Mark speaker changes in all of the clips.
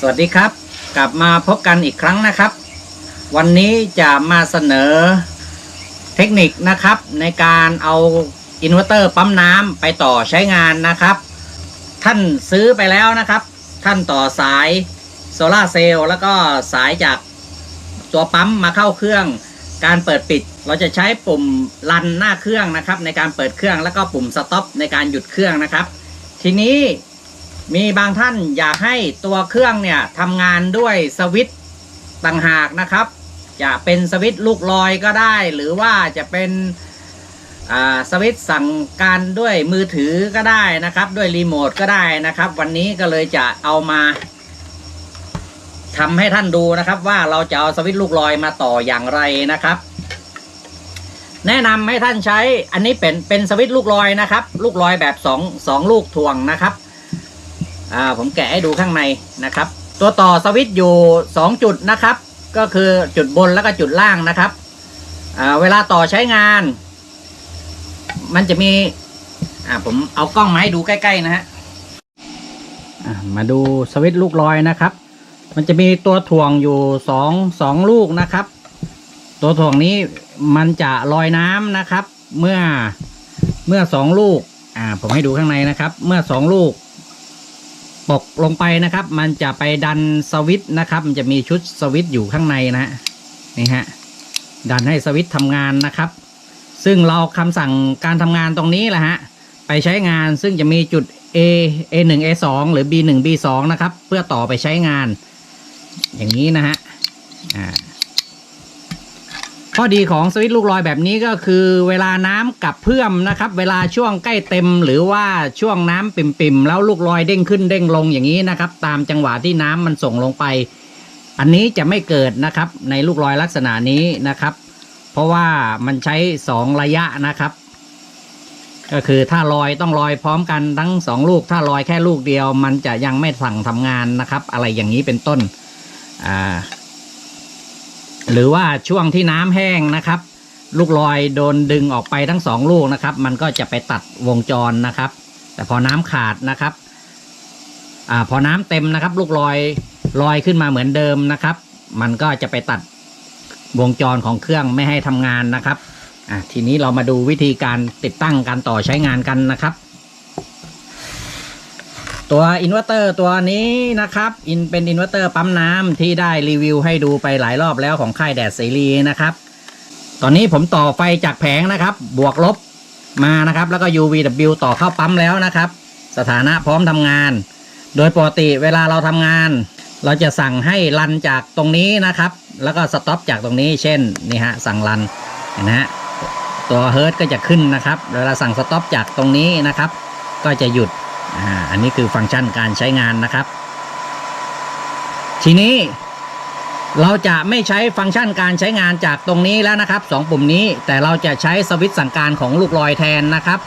Speaker 1: สวัสดีครับ กลับมาพบกันอีกครั้งนะครับ วันนี้จะมาเสนอเทคนิคนะครับในการเอาอินเวอร์เตอร์ปั๊มน้ำไปต่อใช้งานนะครับ ท่านซื้อไปแล้วนะครับ ท่านต่อสายโซลาเซลล์แล้วก็สายจากตัวปั๊มมาเข้าเครื่อง การเปิดปิดเราจะใช้ปุ่มรันหน้าเครื่องนะครับ ในการเปิดเครื่องแล้วก็ปุ่มสต็อปในการหยุดเครื่องนะครับ ทีนี้ มีบางท่านอยากให้ตัวเครื่องเนี่ยทำงานด้วยสวิตต่างหากนะครับจะเป็นสวิตลูกลอยก็ได้ หรือว่าจะเป็นสวิตสั่งการด้วยมือถือก็ได้นะครับ ด้วยรีโมทก็ได้นะครับ วันนี้ก็เลยจะเอามาทำให้ท่านดูนะครับ ว่าเราจะเอาสวิตลูกลอยมาต่ออย่างไรนะครับ แนะนำให้ท่านใช้อันนี้เป็นเป็นสวิตลูกลอยนะครับ ลูกลอยแบบสองสองลูกถ่วงนะครับ อ่าผมแกะให้ดูข้างในนะครับ ตัวต่อสวิตช์อยู่สองจุดนะครับ ก็คือจุดบนแล้วก็จุดล่างนะครับอ่าเวลาต่อใช้งาน มันจะมีอ่าผมเอากล้องมาให้ดูใกล้ๆนะฮะอ่ามาดูสวิตช์ลูกลอยนะครับ มันจะมีตัวถ่วงอยู่สองสองลูกนะครับ ตัวถ่วงนี้มันจะลอยน้ำนะครับ เมื่อเมื่อสองลูก อ่า ผมให้ดูข้างในนะครับ เมื่อสองลูก ตกลงไปนะครับ มันจะไปดันสวิตช์นะครับ มันจะมีชุดสวิตช์อยู่ข้างในนะฮะนี่ฮะดันให้สวิตช์ทำงานนะครับ ซึ่งเราคำสั่งการทำงานตรงนี้แหละฮะไปใช้งานซึ่งจะมีจุด A A1 A2 หรือ B1 B2 นะครับ เพื่อต่อไปใช้งาน อย่างนี้นะฮะอ่า ข้อดีของสวิตช์ลูกลอยแบบนี้ก็คือเวลาน้ำกับเพื่อมนะครับ เวลาช่วงใกล้เต็มหรือว่าช่วงน้ำปิ่มๆแล้วลูกลอยเด้งขึ้นเด้งลงอย่างนี้นะครับ ตามจังหวะที่น้ำมันส่งลงไป อันนี้จะไม่เกิดนะครับในลูกลอยลักษณะนี้นะครับ เพราะว่ามันใช้สองระยะนะครับ ก็คือถ้าลอยต้องลอยพร้อมกันทั้งสองลูก ถ้าลอยแค่ลูกเดียว มันจะยังไม่สั่งทำงานนะครับ อะไรอย่างนี้เป็นต้นอ่า หรือว่าช่วงที่น้ำแห้งนะครับ ลูกลอยโดนดึงออกไปทั้งสองลูกนะครับ มันก็จะไปตัดวงจรนะครับ แต่พอน้ำขาดนะครับอ่าพอน้ำเต็มนะครับ ลูกลอยลอยขึ้นมาเหมือนเดิมนะครับ มันก็จะไปตัดวงจรของเครื่องไม่ให้ทำงานนะครับอ่าทีนี้เรามาดูวิธีการติดตั้งการต่อใช้งานกันนะครับ ตัวอินเวอร์เตอร์ตัวนี้นะครับอินเป็นอินเวอร์เตอร์ปั๊มน้ำที่ได้รีวิวให้ดูไปหลายรอบแล้วของค่ายแดดเสรีนะครับ ตอนนี้ผมต่อไฟจากแผงนะครับ บวกลบมานะครับ แล้วก็ UVW ต่อเข้าปั๊มแล้วนะครับ สถานะพร้อมทำงาน โดยปกติเวลาเราทำงาน เราจะสั่งให้รันจากตรงนี้นะครับ แล้วก็สต็อปจากตรงนี้ เช่นนี่ฮะสั่งรันนะฮะตัวเฮิร์ตก็จะขึ้นนะครับ เวลาสั่งสต็อปจากตรงนี้นะครับ ก็จะหยุด อ่าอันนี้คือฟังก์ชันการใช้งานนะครับ ทีนี้เราจะไม่ใช้ฟังก์ชันการใช้งานจากตรงนี้แล้วนะครับสองปุ่มนี้แต่เราจะใช้สวิตช์สั่งการของลูกลอยแทนนะครับ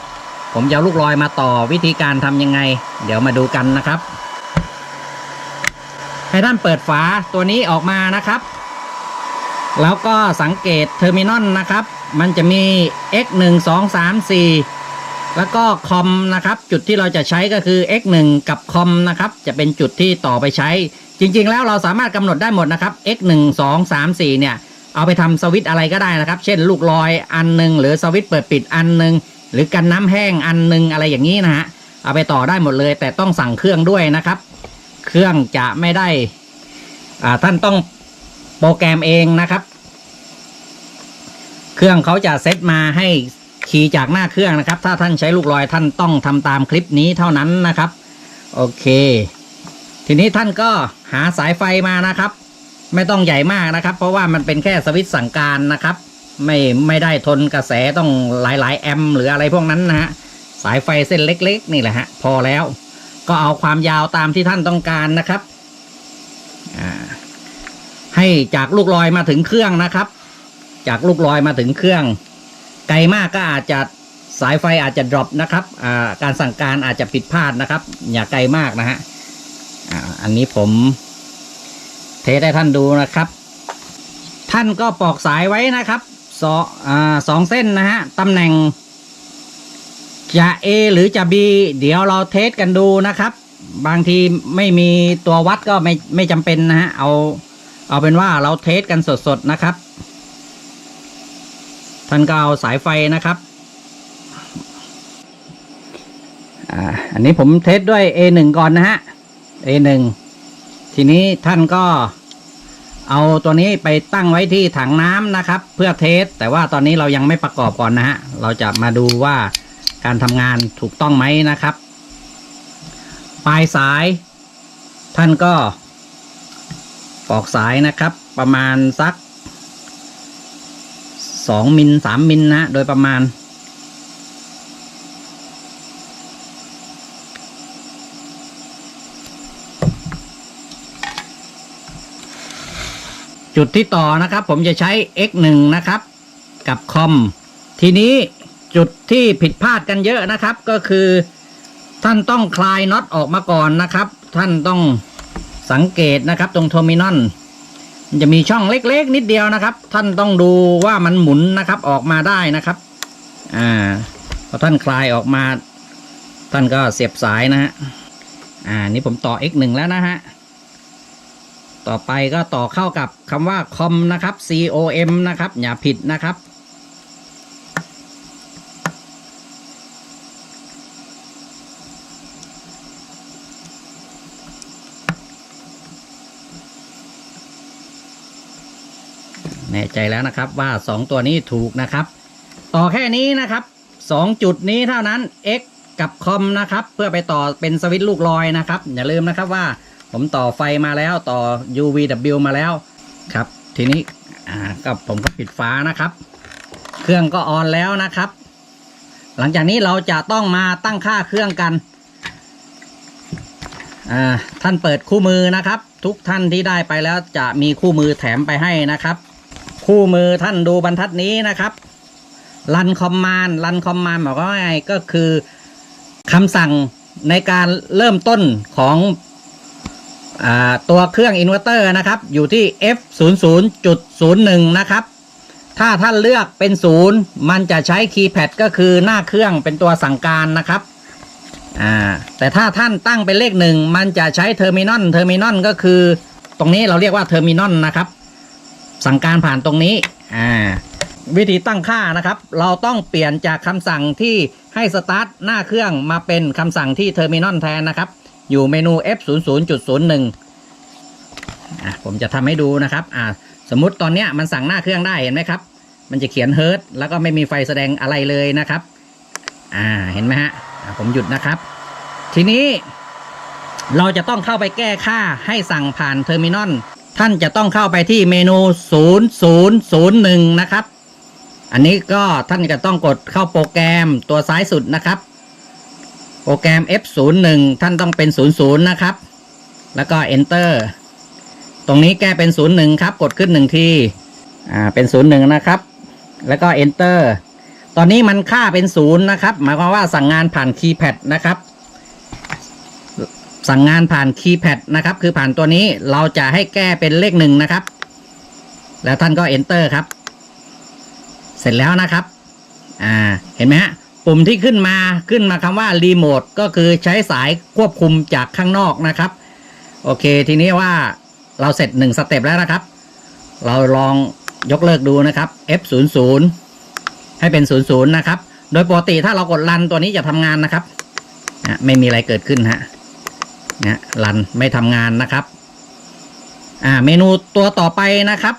Speaker 1: ผมจะลูกลอยมาต่อวิธีการทำยังไง เดี๋ยวมาดูกันนะครับ ให้ท่านเปิดฝาตัวนี้ออกมานะครับ แล้วก็สังเกตเทอร์มินอลนะครับ มันจะมี x 1 2 3 4 แล้วก็คอมนะครับ จุดที่เราจะใช้ก็คือ x 1กับคอมนะครับ จะเป็นจุดที่ต่อไปใช้ จริง ๆ แล้วเราสามารถกำหนดได้หมดนะครับ x 1 2 3 4 เนี่ย เอาไปทำสวิตอะไรก็ได้นะครับ เช่นลูกลอยอันหนึ่งหรือสวิตเปิดปิดอันหนึ่งหรือกันน้ำแห้งอันหนึ่งอะไรอย่างนี้นะฮะเอาไปต่อได้หมดเลย แต่ต้องสั่งเครื่องด้วยนะครับ เครื่องจะไม่ได้อ่าท่านต้องโปรแกรมเองนะครับ เครื่องเขาจะเซตมาให้ ขี่จากหน้าเครื่องนะครับ ถ้าท่านใช้ลูกลอยท่านต้องทำตามคลิปนี้เท่านั้นนะครับ โอเค ทีนี้ท่านก็หาสายไฟมานะครับ ไม่ต้องใหญ่มากนะครับ เพราะว่ามันเป็นแค่สวิตช์สั่งการนะครับ ไม่ไม่ได้ทนกระแสต้องหลายๆแอมป์หรืออะไรพวกนั้นนะฮะสายไฟเส้นเล็ก ๆ นี่แหละฮะพอแล้ว ก็เอาความยาวตามที่ท่านต้องการนะครับให้จากลูกลอยมาถึงเครื่องนะครับ จากลูกลอยมาถึงเครื่อง ไกลมากก็อาจจะสายไฟอาจจะดรอปนะครับการสั่งการอาจจะผิดพลาดนะครับ อย่าไกลมากนะฮะอันนี้ผมเทสให้ท่านดูนะครับ ท่านก็ปอกสายไว้นะครับสองอ่าสองเส้นนะฮะตำแหน่งจะ A หรือจะ B เดี๋ยวเราเทสกันดูนะครับ บางทีไม่มีตัววัดก็ไม่ไม่จำเป็นนะฮะเอาเอาเป็นว่าเราเทสกันสดๆนะครับ ท่านก็เอาสายไฟนะครับอ่าอันนี้ผมเทสด้วย A1 ก่อนนะฮะ A1 ทีนี้ท่านก็เอาตัวนี้ไปตั้งไว้ที่ถังน้ำนะครับ เพื่อเทส แต่ว่าตอนนี้เรายังไม่ประกอบก่อนนะฮะ เราจะมาดูว่าการทำงานถูกต้องไหมนะครับ ปลายสาย ท่านก็ปอกสายนะครับ ประมาณสัก สองมิลสามมิลนะโดยประมาณ จุดที่ต่อนะครับ ผมจะใช้ x1 นะครับ กับคอม ทีนี้จุดที่ผิดพลาดกันเยอะนะครับ ก็คือ ท่านต้องคลายน็อตออกมาก่อนนะครับ ท่านต้องสังเกตนะครับ ตรงเทอร์มินอลมัน จะมีช่องเล็กๆ นิดเดียวนะครับ ท่านต้องดูว่ามันหมุนนะครับออกมาได้นะครับ อ่าพอท่านคลายออกมา ท่านก็เสียบสายนะฮะอ่านี่ผมต่อ x 1แล้วนะฮะต่อไปก็ต่อเข้ากับคำว่าคอมนะครับ com นะครับอย่าผิดนะครับ ใจแล้วนะครับว่า 2 ตัวนี้ถูกนะครับ ต่อแค่นี้นะครับ 2 จุดนี้เท่านั้น x กับคอมนะครับ เพื่อไปต่อเป็นสวิตช์ลูกลอยนะครับ อย่าลืมนะครับว่าผมต่อไฟมาแล้วต่อ UVW มาแล้วครับ ทีนี้อ่ากับผมก็ปิดฝานะครับ เครื่องก็ออนแล้วนะครับ หลังจากนี้เราจะต้องมาตั้งค่าเครื่องกันท่านเปิดคู่มือนะครับ ทุกท่านที่ได้ไปแล้วจะมีคู่มือแถมไปให้นะครับ คู่มือท่านดูบรรทัดนี้นะครับรันคอมมานรันคอมมานหมายความว่าไงก็คือคำสั่งในการเริ่มต้นของอตัวเครื่องอินเวอร์เตอร์นะครับ อยู่ที่ f 0 0 0 1นะครับ ถ้าท่านเลือกเป็น 0 มันจะใช้คีย์แพดก็คือหน้าเครื่องเป็นตัวสั่งการนะครับแต่ถ้าท่านตั้งเป็นเลขหนึ่งมันจะใช้เทอร์มินอลเทอร์มินอลก็คือ ตรงนี้เราเรียกว่าเทอร์มินอลนะครับ สั่งการผ่านตรงนี้อ่าวิธีตั้งค่านะครับ เราต้องเปลี่ยนจากคำสั่งที่ให้สตาร์ทหน้าเครื่องมาเป็นคำสั่งที่เทอร์มินอลแทนนะครับ อยู่เมนู f 0 0 0 1อะผมจะทำให้ดูนะครับอ่าสมมติตอนเนี้ยมันสั่งหน้าเครื่องได้เห็นไหมครับ มันจะเขียนเฮิร์ตแล้วก็ไม่มีไฟแสดงอะไรเลยนะครับอ่าเห็นไหมฮะอ่าผมหยุดนะครับ ทีนี้เราจะต้องเข้าไปแก้ค่าให้สั่งผ่านเทอร์มินอล ท่านจะต้องเข้าไปที่เมนู 0001 นะครับ อันนี้ก็ท่านจะต้องกดเข้าโปรแกรมตัวซ้ายสุดนะครับ โปรแกรม F01 ท่านต้องเป็น 00 นะครับ แล้วก็ Enter ตรงนี้แก้เป็น 01 ครับ กดขึ้น 1 ที อ่า เป็น 01 นะครับ แล้วก็ Enter ตอนนี้มันค่าเป็น 0 นะครับ หมายความว่าสั่งงานผ่านคีย์แพดนะครับ สั่งงานผ่านคีย์แพดนะครับ คือผ่านตัวนี้เราจะให้แก้เป็นเลขหนึ่งนะครับ แล้วท่านก็ Enter ครับ เสร็จแล้วนะครับ อ่า เห็นไหมฮะ ปุ่มที่ขึ้นมาขึ้นมาคำว่ารีโมทก็คือใช้สายควบคุมจากข้างนอกนะครับ โอเค ทีนี้ว่าเราเสร็จหนึ่งสเต็ปแล้วนะครับ เราลองยกเลิกดูนะครับ F 0 0 ให้เป็น 0 0 นะครับ โดยปกติถ้าเรากดรันตัวนี้จะทำงานนะครับ ไม่มีอะไรเกิดขึ้นฮะ นะรันไม่ทำงานนะครับ อ่า เมนูตัวต่อไปนะครับ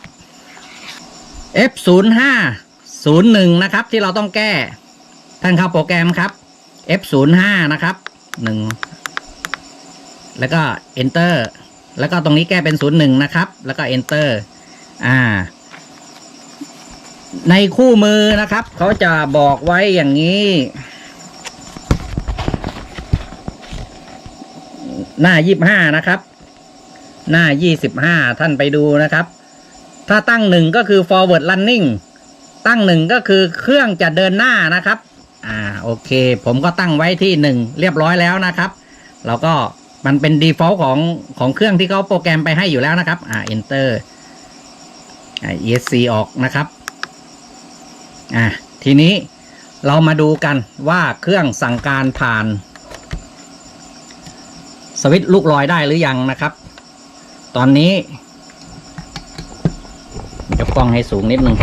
Speaker 1: F 0 5 0 1 นะครับ ที่เราต้องแก้ ท่านเข้าโปรแกรมครับ F 0 5 นะครับหนึ่งแล้วก็ Enter แล้วก็ตรงนี้แก้เป็น 0 1 นะครับ แล้วก็ Enter อ่า ในคู่มือนะครับ เขาจะบอกไว้อย่างนี้ หน้า25นะครับ หน้า25ท่านไปดูนะครับ ถ้าตั้งหนึ่งก็คือ forward running ตั้งหนึ่งก็คือเครื่องจะเดินหน้านะครับ อ่าโอเค ผมก็ตั้งไว้ที่หนึ่งเรียบร้อยแล้วนะครับ เราก็มันเป็น default ของของเครื่องที่เขาโปรแกรมไปให้อยู่แล้วนะครับ อ่า enter อ่า esc ออกนะครับ อ่าทีนี้เรามาดูกันว่าเครื่องสั่งการผ่าน สวิตช์ลูกลอยได้หรือยังนะครับ ตอนนี้ยกกล้องให้สูงนิดนึง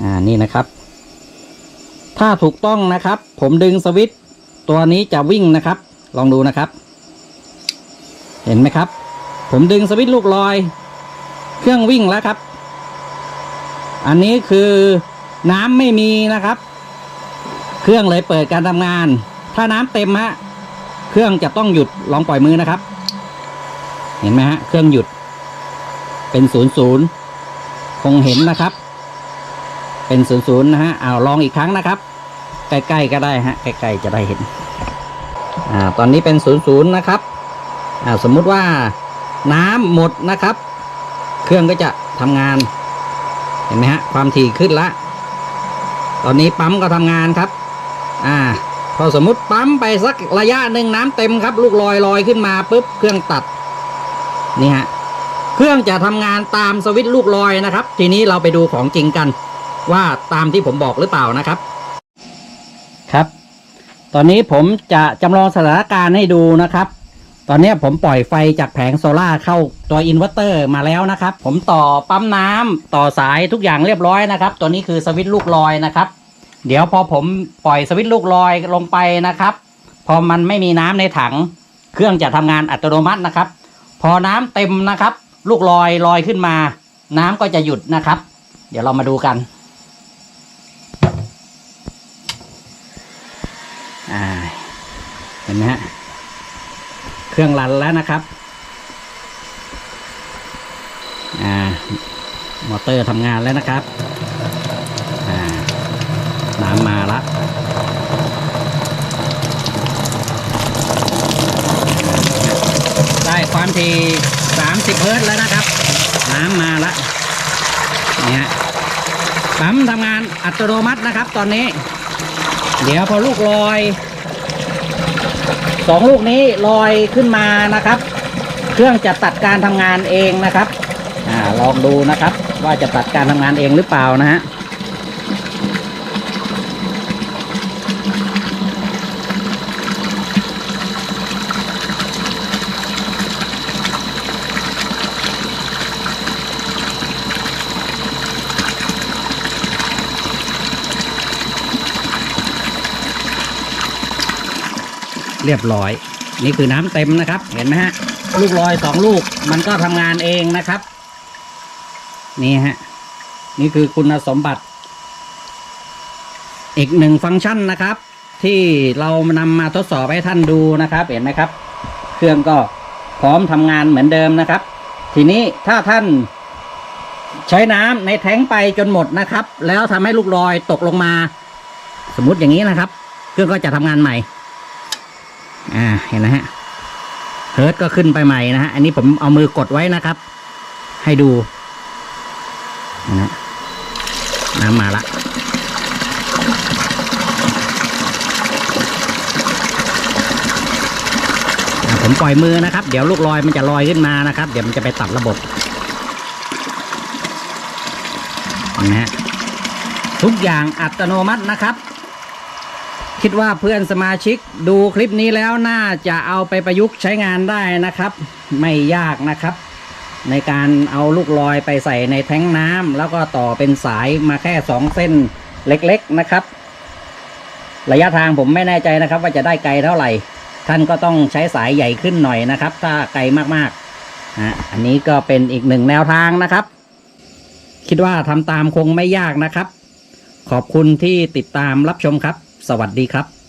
Speaker 1: อ่านี่นะครับ ถ้าถูกต้องนะครับ ผมดึงสวิตตัวนี้จะวิ่งนะครับ ลองดูนะครับ เห็นไหมครับ ผมดึงสวิตลูกลอย เครื่องวิ่งแล้วครับ อันนี้คือน้ำไม่มีนะครับ เครื่องเลยเปิดการทำงาน ถ้าน้ำเต็มฮะเครื่องจะต้องหยุดลองปล่อยมือนะครับ เห็นไหมฮะเครื่องหยุด เป็นศูนย์ศูนย์คงเห็นนะครับ เป็นศูนย์ศูนย์นะฮะเอาลองอีกครั้งนะครับ ใกล้ๆก็ได้ฮะใกล้ๆจะได้เห็นอ่าตอนนี้เป็นศูนย์ศูนย์นะครับอ่าสมมุติว่าน้ำหมดนะครับ เครื่องก็จะทำงาน ห็นไหมฮะความถี่ขึ้นละ ตอนนี้ปั๊มก็ทำงานครับ อ่า พอสมมุติปั๊มไปสักระยะหนึ่งน้ำเต็มครับ ลูกลอยลอยขึ้นมาปุ๊บเครื่องตัดนี่ฮะเครื่องจะทำงานตามสวิตช์ลูกลอยนะครับ ทีนี้เราไปดูของจริงกัน ว่าตามที่ผมบอกหรือเปล่านะครับ ครับ ตอนนี้ผมจะจำลองสถานการณ์ให้ดูนะครับ ตอนนี้ผมปล่อยไฟจากแผงโซล่าเข้าตัวอินเวอร์เตอร์มาแล้วนะครับ ผมต่อปั๊มน้ำต่อสายทุกอย่างเรียบร้อยนะครับ ตัวนี้คือสวิตช์ลูกลอยนะครับ เดี๋ยวพอผมปล่อยสวิตช์ลูกลอยลงไปนะครับ พอมันไม่มีน้ำในถัง เครื่องจะทำงานอัตโนมัตินะครับ พอน้ำเต็มนะครับ ลูกลอยลอยขึ้นมา น้ำก็จะหยุดนะครับ เดี๋ยวเรามาดูกันอ่าเห็นไหมฮะ รื่อง รันแล้วนะครับ อ่ามอเตอร์ทำงานแล้วนะครับ อ่า น้ำมาละได้ความถี่30 เฮิร์ตแล้วนะครับ น้ำมาละเนี่ยฮะปั๊มทำงานอัตโนมัตินะครับ ตอนนี้ เดี๋ยวพอลูกลอย สองลูกนี้ลอยขึ้นมานะครับ เครื่องจะตัดการทำงานเองนะครับอ่าลองดูนะครับ ว่าจะตัดการทำงานเองหรือเปล่านะฮะ รียบร้อย นี่คือน้ำเต็มนะครับ เห็นไหมฮะ ลูกลอยสองลูก มันก็ทำงานเองนะครับ นี่ฮะ นี่คือคุณสมบัติ อีกหนึ่งฟังก์ชันนะครับ ที่เรานำมาทดสอบให้ท่านดูนะครับ เห็นไหมครับ เครื่องก็พร้อมทำงานเหมือนเดิมนะครับ ทีนี้ถ้าท่านใช้น้ำในแท้งไปจนหมดนะครับ แล้วทำให้ลูกลอยตกลงมา สมมุติอย่างนี้นะครับ เครื่องก็จะทำงานใหม่ อ่าเห็นนะฮะเฮิร์ตก็ขึ้นไปใหม่นะฮะ อันนี้ผมเอามือกดไว้นะครับ ให้ดูนะน้ำมาละผมปล่อยมือนะครับ เดี๋ยวลูกลอยมันจะลอยขึ้นมานะครับ เดี๋ยวมันจะไปตัดระบบนไหมฮะทุกอย่างอัตโนมัตินะครับ คิดว่าเพื่อนสมาชิกดูคลิปนี้แล้วน่าจะเอาไปประยุกต์ใช้งานได้นะครับ ไม่ยากนะครับ ในการเอาลูกลอยไปใส่ในแท้งน้ำแล้วก็ต่อเป็นสายมาแค่สองเส้นเล็กๆนะครับ ระยะทางผมไม่แน่ใจนะครับ ว่าจะได้ไกลเท่าไหร่ ท่านก็ต้องใช้สายใหญ่ขึ้นหน่อยนะครับ ถ้าไกลมากๆฮะอันนี้ก็เป็นอีกหนึ่งแนวทางนะครับ คิดว่าทำตามคงไม่ยากนะครับ ขอบคุณที่ติดตามรับชมครับ สวัสดีครับ